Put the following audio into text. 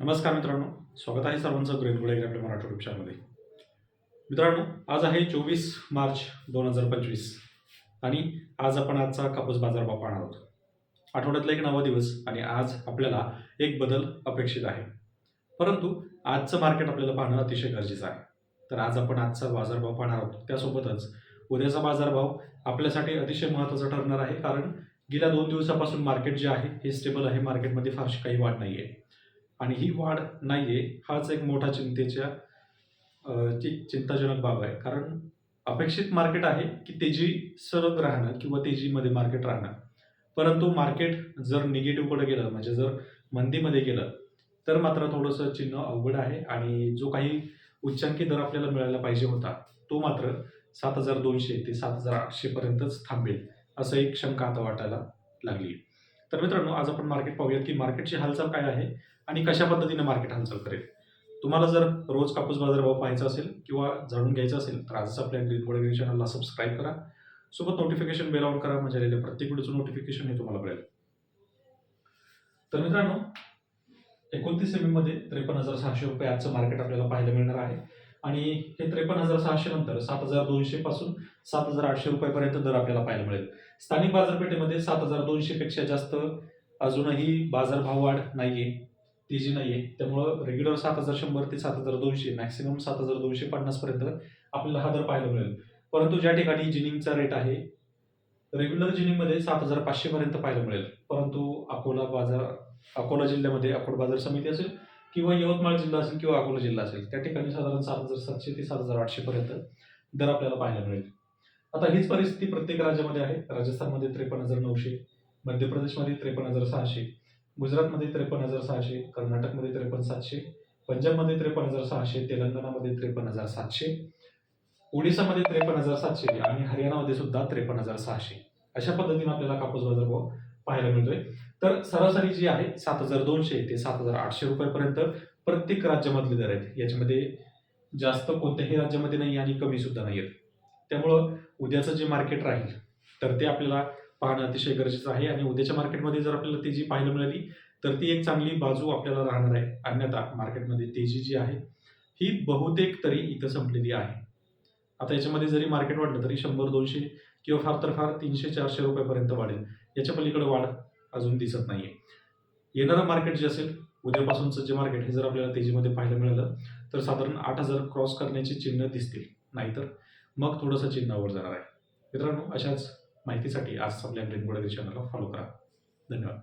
नमस्कार मित्रांनो स्वागत आहे सर्वांचं ग्रेन आपल्या मराठी युट्यूब चॅनलमध्ये मित्रांनो आज आहे चोवीस मार्च दोन हजार पंचवीस आणि आज आपण आजचा कापूस बाजारभाव पाहणार आहोत. आठवड्यातला एक नवा दिवस आणि आज आपल्याला एक बदल अपेक्षित आहे. परंतु आजचं मार्केट आपल्याला पाहणं अतिशय गरजेचं आहे. तर आज आपण आजचा बाजारभाव पाहणार आहोत. त्यासोबतच उद्याचा बाजारभाव आपल्यासाठी अतिशय महत्त्वाचा ठरणार आहे. कारण गेल्या दोन दिवसापासून मार्केट जे आहे हे स्टेबल आहे. मार्केटमध्ये फारशी काही वाढ नाही आहे आणि ही वाढ नाही आहे हाच एक मोठा चिंतेच्या ची चिंताजनक बाब आहे. कारण अपेक्षित मार्केट आहे की तेजी सलग राहणं किंवा तेजीमध्ये मार्केट राहणं. परंतु मार्केट जर निगेटिव्हकडे गेलं म्हणजे जर मंदीमध्ये गेलं तर मात्र थोडंसं चिन्ह अवघड आहे आणि जो काही उच्चांकी दर आपल्याला मिळायला पाहिजे होता तो मात्र सात हजार दोनशे ते सात हजार आठशेपर्यंतच थांबेल असं एक शंका आता वाटायला लागली तर मित्रांनो आज आपण मार्केट पाहूयात की मार्केटची हालचाल काय आहे आणि कशा पद्धतीने मार्केट हालचाल करेल. तुम्हाला जर रोज कापूस बाजार भाव पाहायचा असेल किंवा जाणून घ्यायचा असेल तर आजच आपल्या ग्रीन मोडग्री चॅनलला सबस्क्राईब करा. सोबत नोटिफिकेशन बेल ऑन करा म्हणजे आलेल्या प्रत्येक व्हिडिओचं नोटिफिकेशन हे तुम्हाला मिळेल. तर मित्रांनो एकोणतीसमध्ये त्रेपन्न हजार सहाशे रुपये आजचं मार्केट आपल्याला पाहायला मिळणार आहे. आणि हे त्रेपन्न हजार सहाशे नंतर सात हजार दोनशे पासून सात हजार आठशे रुपयापर्यंत दर आपल्याला पाहायला मिळेल. स्थानिक बाजारपेठेमध्ये सात हजार दोनशे पेक्षा जास्त अजूनही बाजारभाव वाढ नाहीये तेजी नाहीये. त्यामुळं रेग्युलर सात हजार शंभर ते सात हजार दोनशे मॅक्सिमम सात हजार दोनशे पन्नास पर्यंत आपल्याला हा दर पाहायला मिळेल. परंतु ज्या ठिकाणी जिनिंगचा रेट आहे रेग्युलर जिनिंगमध्ये सात हजार पाचशे पर्यंत पाहायला मिळेल. परंतु अकोला बाजार अकोला जिल्ह्यामध्ये अकोट बाजार समिती असेल किंवा यवतमाळ जिल्हा असेल किंवा अकोला जिल्हा असेल त्या ठिकाणी साधारण सात हजार सातशे ते सात हजार आठशे पर्यंत दर आपल्याला पाहायला मिळेल. आता हीच परिस्थिती प्रत्येक राज्यामध्ये आहे. राजस्थानमध्ये त्रेपन्न हजार नऊशे मध्य प्रदेशमध्ये त्रेपन्न हजार सहाशे गुजरातमध्ये त्रेपन्न हजार सहाशे कर्नाटकमध्ये त्रेपन्न सातशे पंजाबमध्ये त्रेपन्न हजार सहाशे तेलंगणामध्ये त्रेपन्न हजार सातशे ओडिसामध्ये त्रेपन्न हजार सातशे आणि हरियाणामध्ये सुद्धा त्रेपन्न हजार सहाशे. अशा पद्धतीने आपल्याला कापूस बाजार भाव पाहायला मिळतोय. तर सरासरी जी आहे सात हजार दोनशे ते सात हजार आठशे रुपयापर्यंत प्रत्येक राज्यामधले दर आहेत. याच्यामध्ये जास्त कोणत्याही राज्यामध्ये नाही आणि कमी सुद्धा नाही आहेत. त्यामुळं उद्याचं जे मार्केट राहील तर ते आपल्याला पाहणं अतिशय गरजेचं आहे. आणि उद्याच्या मार्केटमध्ये जर आपल्याला तेजी पाहायला मिळाली तर ती एक चांगली बाजू आपल्याला राहणार आहे. अन्यथा मार्केटमध्ये तेजी जी आहे ही बहुतेक तरी इथं संपलेली आहे. आता याच्यामध्ये जरी मार्केट वाढलं तरी शंभर दोनशे किंवा फार तर फार तीनशे चारशे रुपयापर्यंत वाढेल. याच्या पलीकडे वाढ अजून दिसत नाही आहे येणारं मार्केट जे असेल उद्यापासूनचं जे मार्केट हे जर आपल्याला तेजीमध्ये पाहायला मिळालं तर साधारण आठ हजार क्रॉस करण्याची चिन्ह दिसतील. नाहीतर मग थोडंसं चिन्हावर जाणार आहे. मित्रांनो अशाच माहितीसाठी आज आपल्या ग्रीन चॅनलला फॉलो करा. धन्यवाद.